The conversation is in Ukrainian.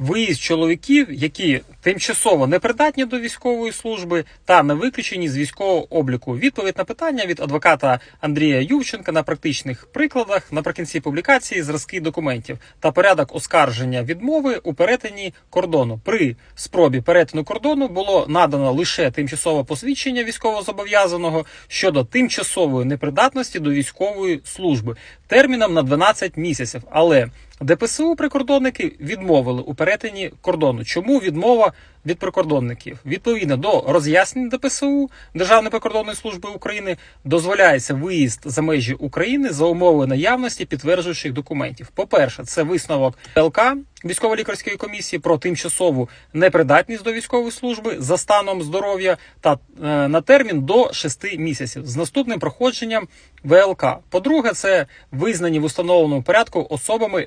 виїзд чоловіків, які тимчасово непридатні до військової служби та не виключені з військового обліку. Відповідь на питання від адвоката Андрія Ювченка на практичних прикладах наприкінці публікації зразки документів та порядок оскарження відмови у перетині кордону. При спробі перетину кордону було надано лише тимчасове посвідчення військовозобов'язаного щодо тимчасової непридатності до військової служби терміном на 12 місяців. Але ДПСУ прикордонники відмовили у перетині кордону. Чому відмова від прикордонників? Відповідно до роз'яснень ДПСУ Державної прикордонної служби України дозволяється виїзд за межі України за умови наявності підтверджуючих документів. По-перше, це висновок ЛК військово-лікарської комісії про тимчасову непридатність до військової служби за станом здоров'я та е, на термін до 6 місяців з наступним проходженням ВЛК. По-друге, це визнані в установленому порядку особами